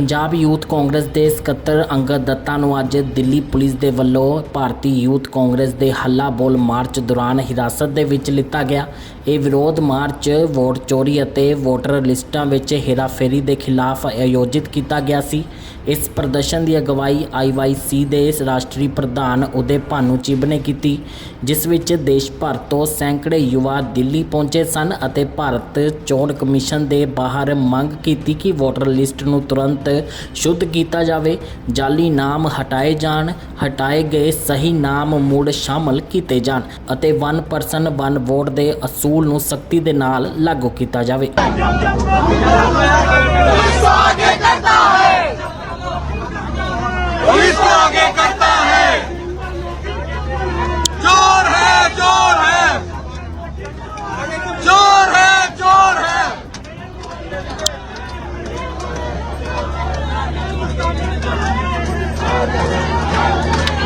Punjab youth Congress ਦੇ ਸਕੱਤਰ ਅੰਗਦ ਦੱਤਾ ਨੂੰ ਅੱਜ ਦਿੱਲੀ ਪੁਲਿਸ ਦੇ ਵੱਲੋਂ ਭਾਰਤੀ ਯੂਥ ਕਾਂਗਰਸ ਦੇ ਹੱਲਾ ਬੋਲ ਮਾਰਚ ਦੌਰਾਨ ਹਿਰਾਸਤ ਦੇ ਵਿੱਚ ਲਿੱਤਾ ਗਿਆ। ਇਹ ਵਿਰੋਧ ਮਾਰਚ ਵੋਟ ਚੋਰੀ ਅਤੇ ਵੋਟਰ ਲਿਸਟਾਂ ਵਿੱਚ ਹੇਰਾਫੇਰੀ ਦੇ ਖਿਲਾਫ ਆਯੋਜਿਤ ਕੀਤਾ ਗਿਆ ਸੀ। ਇਸ ਪ੍ਰਦਰਸ਼ਨ ਦੀ ਅਗਵਾਈ ਆਈਵਾਈਸੀ ਦੇ ਰਾਸ਼ਟਰੀ ਪ੍ਰਧਾਨ ਉਦੇ ਭਾਨੂ ਚਿਬ ਨੇ ਕੀਤੀ, ਜਿਸ ਵਿੱਚ ਦੇਸ਼ ਭਰ ਤੋਂ ਸੈਂਕੜੇ ਯੁਵਾ ਦਿੱਲੀ ਪਹੁੰਚੇ ਸਨ ਅਤੇ ਭਾਰਤ ਚੋਣ ਕਮਿਸ਼ਨ ਦੇ ਬਾਹਰ ਮੰਗ ਕੀਤੀ ਕਿ ਵੋਟਰ ਲਿਸਟ ਨੂੰ ਤੁਰੰਤ ਸ਼ੁੱਧ ਕੀਤਾ ਜਾਵੇ, ਜਾਲੀ ਨਾਮ ਹਟਾਏ ਜਾਣ, ਹਟਾਏ ਗਏ ਸਹੀ ਨਾਮ ਮੁੜ ਸ਼ਾਮਲ ਕੀਤੇ ਜਾਣ ਅਤੇ ਵਨ ਪਰਸਨ ਵਨ ਵੋਟ ਦੇ ਅਸੂਲ ਨੂੰ ਸਖਤੀ ਦੇ ਨਾਲ ਲਾਗੂ ਕੀਤਾ ਜਾਵੇ। Thank.